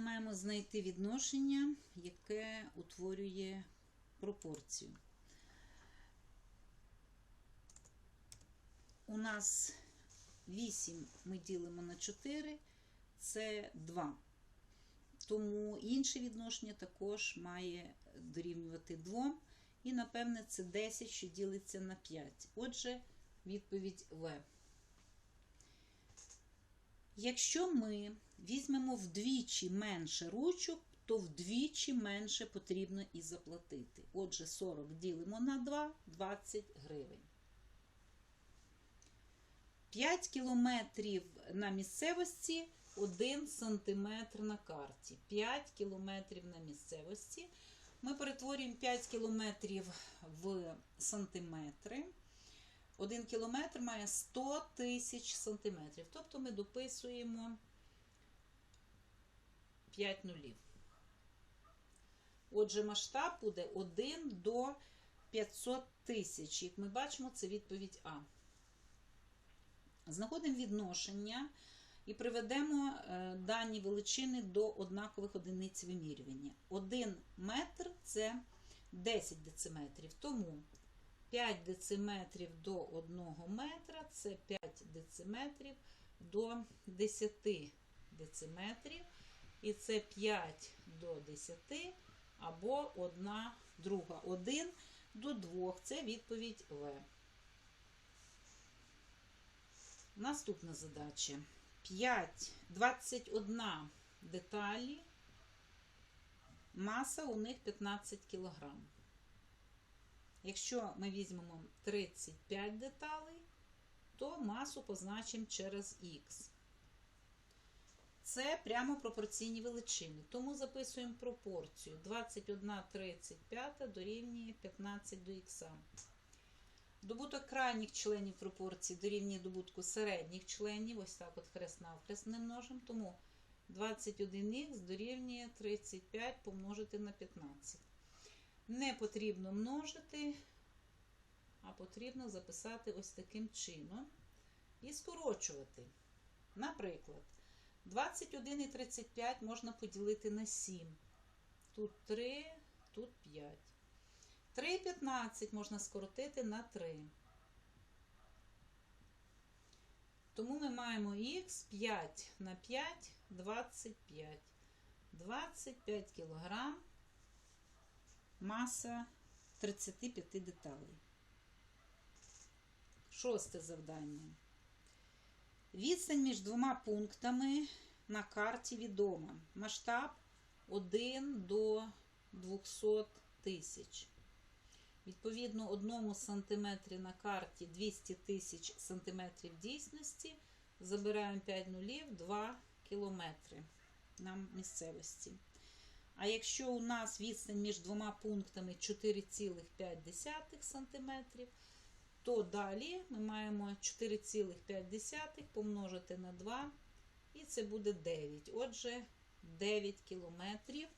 Маємо знайти відношення, яке утворює пропорцію. У нас 8 ми ділимо на 4, це 2. Тому інше відношення також має дорівнювати 2. І, напевне, це 10, що ділиться на 5. Отже, відповідь В. Якщо ми візьмемо вдвічі менше ручок, то вдвічі менше потрібно і заплатити. Отже, 40 ділимо на 2 20 гривень. 5 кілометрів на місцевості 1 сантиметр на карті. 5 кілометрів на місцевості. Ми перетворюємо 5 кілометрів в сантиметри. 1 кілометр має 100 тисяч сантиметрів. Тобто ми дописуємо 5 нулів. Отже, масштаб буде 1 до 500 тисяч. Як ми бачимо, це відповідь А. Знаходимо відношення і приведемо е, дані величини до однакових одиниць вимірювання. 1 метр це 10 дециметрів. Тому 5 дециметрів до 1 метра це 5 дециметрів до 10 дециметрів. І це 5 до 10 або 1 друга. 1 до 2 це відповідь В. Наступна задача. 5, 21 деталі. Маса у них 15 кг. Якщо ми візьмемо 35 деталей, то масу позначимо через х. Це прямо пропорційні величини. Тому записуємо пропорцію 21 35 дорівнює 15 до х. Добуток крайніх членів пропорції дорівнює добутку середніх членів. Ось так от хрест навхрест не множимо. Тому 21х дорівнює 35 помножити на 15. Не потрібно множити, а потрібно записати ось таким чином і скорочувати. Наприклад, 21 і 35 можна поділити на 7. Тут 3, тут 5. 3 і 15 можна скоротити на 3. Тому ми маємо х 5 на 5 25. 25 кг маса 35 деталей. Шосте завдання. Відстань між двома пунктами на карті відома. Масштаб 1 до 200 тисяч. Відповідно, 1 см на карті 200 тисяч сантиметрів дійсності. Забираємо 5 нулів 2 кілометри на місцевості. А якщо у нас відстань між двома пунктами 4,5 см, то далі ми маємо 4,5 помножити на 2, і це буде 9. Отже, 9 кілометрів.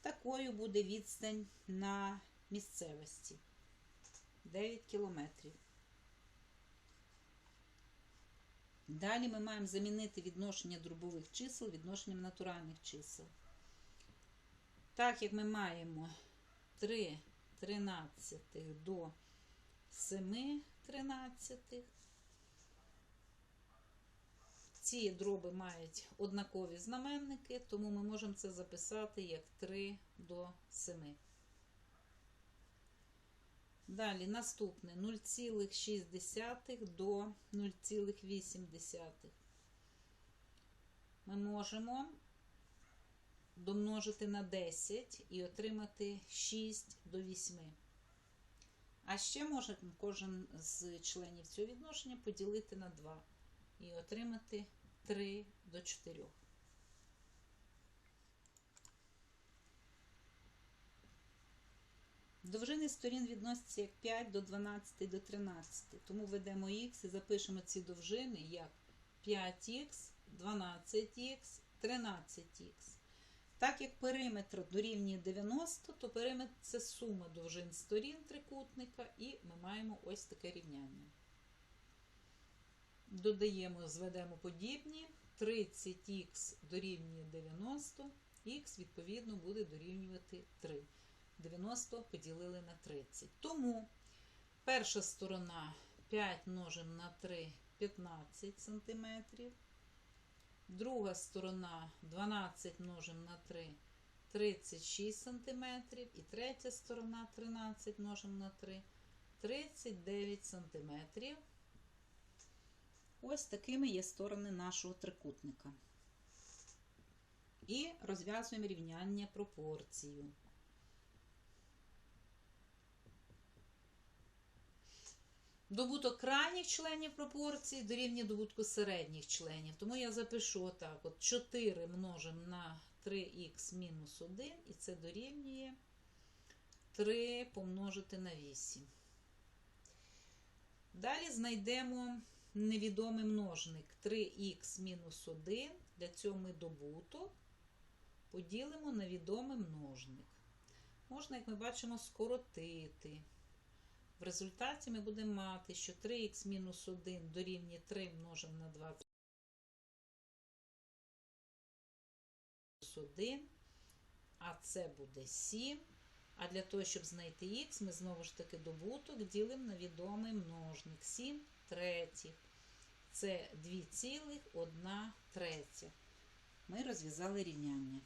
Такою буде відстань на місцевості. 9 кілометрів. Далі ми маємо замінити відношення дробових чисел відношенням натуральних чисел. Так як ми маємо 3 тринадцятих до 7 тринадцятих, ці дроби мають однакові знаменники, тому ми можемо це записати як 3 до 7. Далі наступне 0,6 до 0,8. Ми можемо домножити на 10 і отримати 6 до 8. А ще можемо кожен з членів цього відношення поділити на 2 і отримати 3 до 4. Довжини сторін відносяться як 5 до 12 до 13. Тому ведемо х і запишемо ці довжини як 5х, 12х, 13х. Так як периметр дорівнює 90, то периметр це сума довжин сторін трикутника, і ми маємо ось таке рівняння. Додаємо, зведемо подібні. 30х дорівнює 90 х відповідно буде дорівнювати 3. 90 поділили на 30. Тому перша сторона 5 множимо на 3 15 см. Друга сторона 12 множимо на 3 36 см. І третя сторона 13 множимо на 3 39 см. Ось такими є сторони нашого трикутника. І розв'язуємо рівняння пропорцію. Добуток крайніх членів пропорції дорівнює добутку середніх членів. Тому я запишу отак: от 4 множимо на 3х мінус 1, і це дорівнює 3 помножити на 8. Далі знайдемо невідомий множник 3х мінус 1. Для цього ми добуток поділимо на відомий множник. Можна, як ми бачимо, скоротити. В результаті ми будемо мати, що 3х мінус 1 дорівнює 3 множимо на 21, а це буде 7. А для того, щоб знайти х, ми знову ж таки добуток ділимо на відомий множник 7 третіх. Це 2,1 третя. Ми розв'язали рівняння.